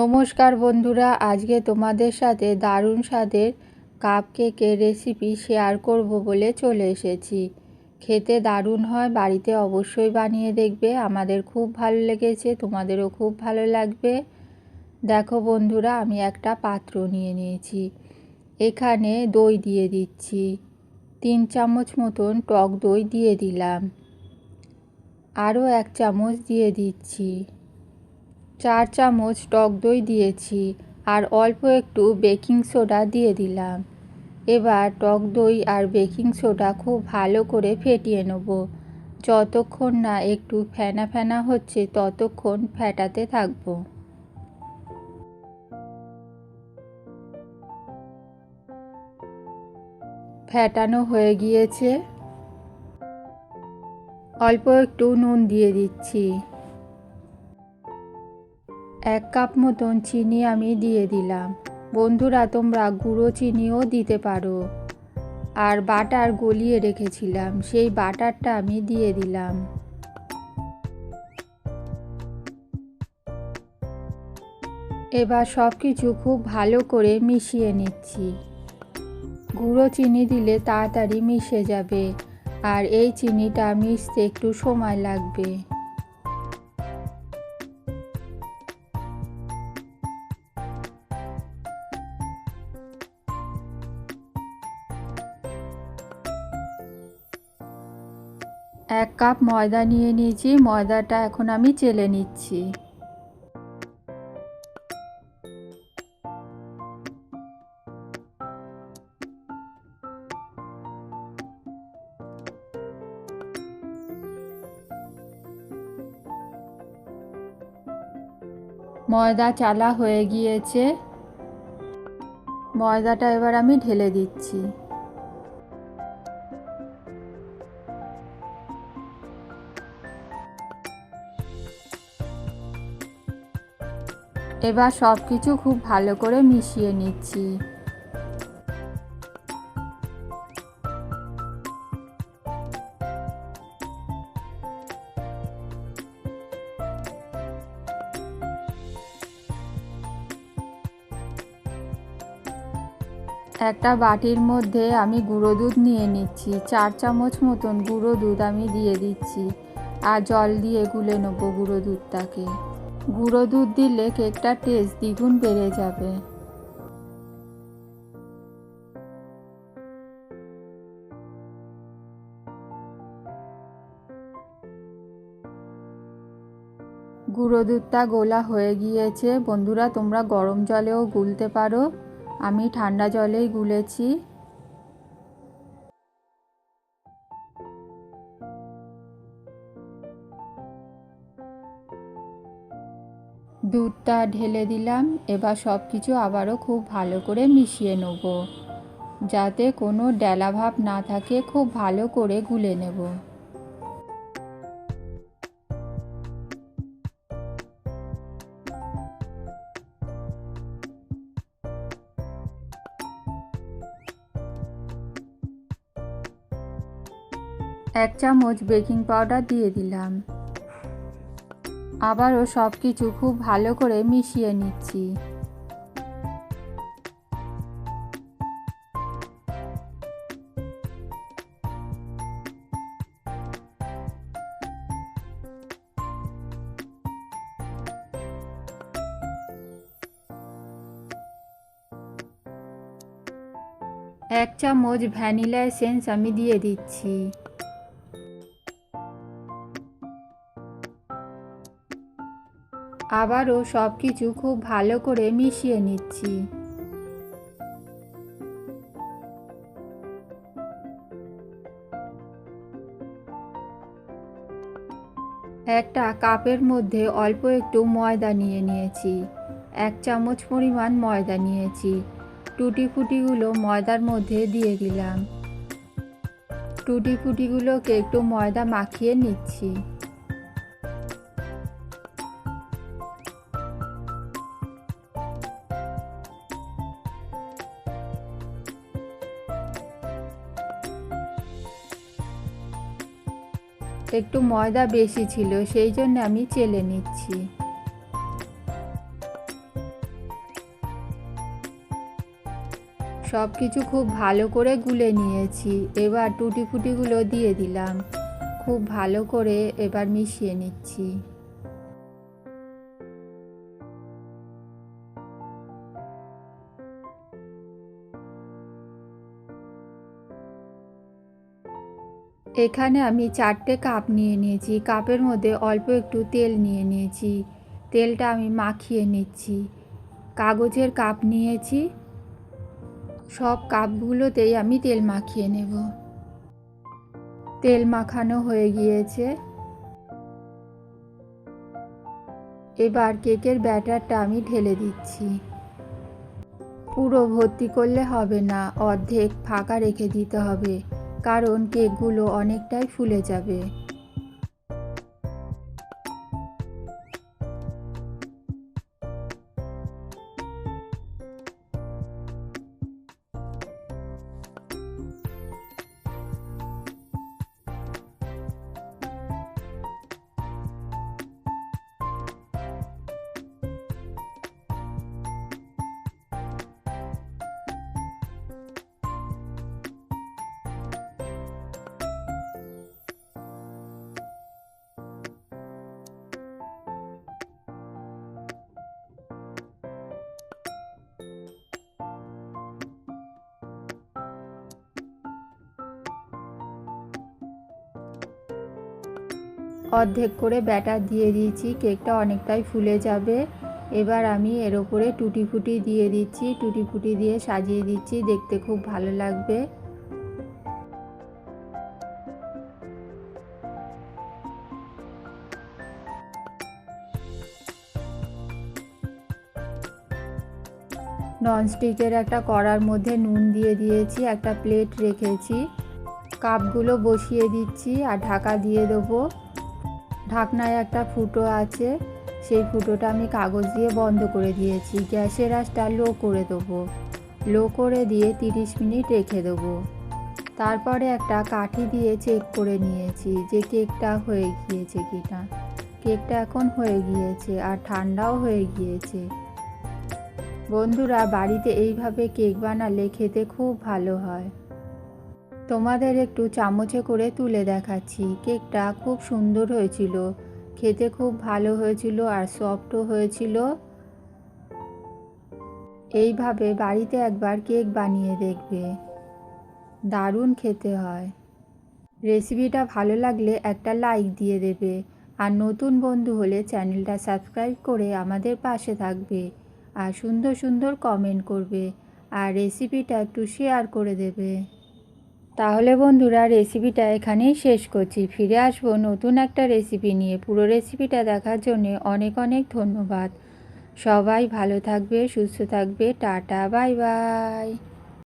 নমস্কার বন্ধুরা, আজকে তোমাদের সাথে দারুণ স্বাদের কাপ কেকের রেসিপি শেয়ার করব বলে চলে এসেছি। খেতে দারুণ হয়, বাড়িতে অবশ্যই বানিয়ে দেখবে, আমাদের খুব ভালো লেগেছে, তোমাদেরও খুব ভালো লাগবে। দেখো বন্ধুরা, আমি একটা পাত্র নিয়ে নিয়েছি। এখানে দই দিয়ে দিচ্ছি, তিন চামচ মতন টক দই দিয়ে দিলাম। আরও এক চামচ দিয়ে দিচ্ছি। চার চামচ টক দই দিয়েছি আর অল্প একটু বেকিং সোডা দিয়ে দিলাম। এবার টক দই আর বেকিং সোডা খুব ভালো করে ফেটিয়ে নেব। যতক্ষণ না একটু ফেনা ফেনা হচ্ছে ততক্ষণ ফেটাতে থাকব। ফেটানো হয়ে গিয়েছে। অল্প একটু নুন দিয়ে দিচ্ছি। এক কাপ মতন চিনি আমি দিয়ে দিলাম। বন্ধুরা, তোমরা গুঁড়ো চিনিও দিতে পারো। আর বাটার গলিয়ে রেখেছিলাম, সেই বাটারটা আমি দিয়ে দিলাম। এবার সব কিছু খুব ভালো করে মিশিয়ে নিচ্ছি। গুঁড়ো চিনি দিলে তাড়াতাড়ি মিশে যাবে, আর এই চিনিটা মিশতে একটু সময় লাগবে। এক কাপ ময়দা নিয়ে নিয়েছি, ময়দাটা এখন আমি চেলে নিচ্ছি। ময়দা চালা হয়ে গিয়েছে। ময়দাটা এবার আমি ঢেলে দিচ্ছি। এবার সব কিছু খুব ভালো করে মিশিয়ে নিচ্ছি। একটা বাটির মধ্যে আমি গুঁড়ো দুধ নিয়ে নিচ্ছি। চার চামচ মতন গুঁড়ো দুধ আমি দিয়ে দিচ্ছি। আর জল দিয়ে গুলে নেব গুঁড়ো দুধটাকে। গুঁড়ো দুধ দিলে কেকটার টেস্ট দ্বিগুণ বেড়ে যাবে। গুঁড়ো দুধটা গোলা হয়ে গিয়েছে। বন্ধুরা, তোমরা গরম জলেও গুলতে পারো। আমি ঠান্ডা জলেই গুলেছি। দুধটা ঢেলে দিলাম, এবার সব কিছু আবারও খুব ভালো করে মিশিয়ে নেব। যাতে কোনো ডেলা ভাব না থাকে, খুব ভালো করে গুলে নেব। এক চামচ বেকিং পাউডার দিয়ে দিলাম। আবারও সব কিছু খুব ভালো করে মিশিয়ে নিচ্ছি। এক চামচ ভ্যানিলা এসেন্স আমি দিয়ে দিচ্ছি। আবারও সব কিছু খুব ভালো করে মিশিয়ে নিচ্ছি। একটা কাপের মধ্যে অল্প একটু ময়দা নিয়ে নিয়েছি। এক চামচ পরিমাণ ময়দা নিয়েছি। টুটি ফুটিগুলো ময়দার মধ্যে দিয়ে দিলাম। টুটি ফুটিগুলোকে একটু ময়দা মাখিয়ে নিচ্ছি। একটু ময়দা বেশি ছিল, সেই জন্য আমি চেলে নিচ্ছি। সব কিছু খুব ভালো করে গুলে নিয়েছি, এবার টুটি ফুটিগুলো দিয়ে দিলাম। খুব ভালো করে এবার মিশিয়ে নিচ্ছি। এখানে আমি চারটে কাপ নিয়ে নিয়েছি। কাপের মধ্যে অল্প একটু তেল নিয়ে নিয়েছি। তেলটা আমি মাখিয়ে নিচ্ছি। কাগজের কাপ নিয়েছি। সব কাপগুলোতেই আমি তেল মাখিয়ে নেব। তেল মাখানো হয়ে গিয়েছে। এবার কেকের ব্যাটারটা আমি ঢেলে দিচ্ছি। পুরো ভর্তি করলে হবে না। অর্ধেক ফাঁকা রেখে দিতে হবে। কারণ কেকগুলো অনেকটাই ফুলে যাবে। অর্ধেক করে ব্যাটার দিয়ে দিয়েছি, কেকটা অনেকটাই ফুলে যাবে। এবার আমি এর ওপরে টুটি ফুটি দিয়ে দিচ্ছি টুটি ফুটি দিয়ে সাজিয়ে দিচ্ছি, দেখতে খুব ভালো লাগবে। ননস্টিকের একটা কড়ার মধ্যে নুন দিয়ে দিয়েছি, একটা প্লেট রেখেছি। কাপগুলো বসিয়ে দিচ্ছি আর ঢাকা দিয়ে দেবো। ঢাকনায় একটা ফুটো আছে, সেই ফুটোটা আমি কাগজ দিয়ে বন্ধ করে দিয়েছি। গ্যাসের আঁচটা লো করে দেবো। লো করে দিয়ে তিরিশ মিনিট রেখে দেবো। তারপরে একটা কাঠি দিয়ে চেক করে নিয়েছি যে কেকটা হয়ে গিয়েছে কিনা। কেকটা এখন হয়ে গিয়েছে আর ঠান্ডাও হয়ে গিয়েছে। বন্ধুরা, বাড়িতে এইভাবে কেক বানালে খেতে খুব ভালো হয়। তোমাদের একটু চামচে করে তুলে দেখাচ্ছি। কেকটা খুব সুন্দর হয়েছিল। খেতে খুব ভালো হয়েছিল আর সফটও হয়েছিল। এইভাবে বাড়িতে একবার কেক বানিয়ে দেখবে। দারুণ খেতে হয়। রেসিপিটা ভালো লাগলে একটা লাইক দিয়ে দেবে। আর নতুন বন্ধু হলে চ্যানেলটা সাবস্ক্রাইব করে আমাদের পাশে থাকবে। আর সুন্দর সুন্দর কমেন্ট করবে। আর রেসিপিটা একটু শেয়ার করে দেবে। তাহলে বন্ধুরা রেসিপিটা এখানেই শেষ করছি। ফিরে আসব নতুন একটা রেসিপি নিয়ে। পুরো রেসিপিটা দেখার জন্য অনেক অনেক ধন্যবাদ। সবাই ভালো থাকবে, সুস্থ থাকবে। Tata bye bye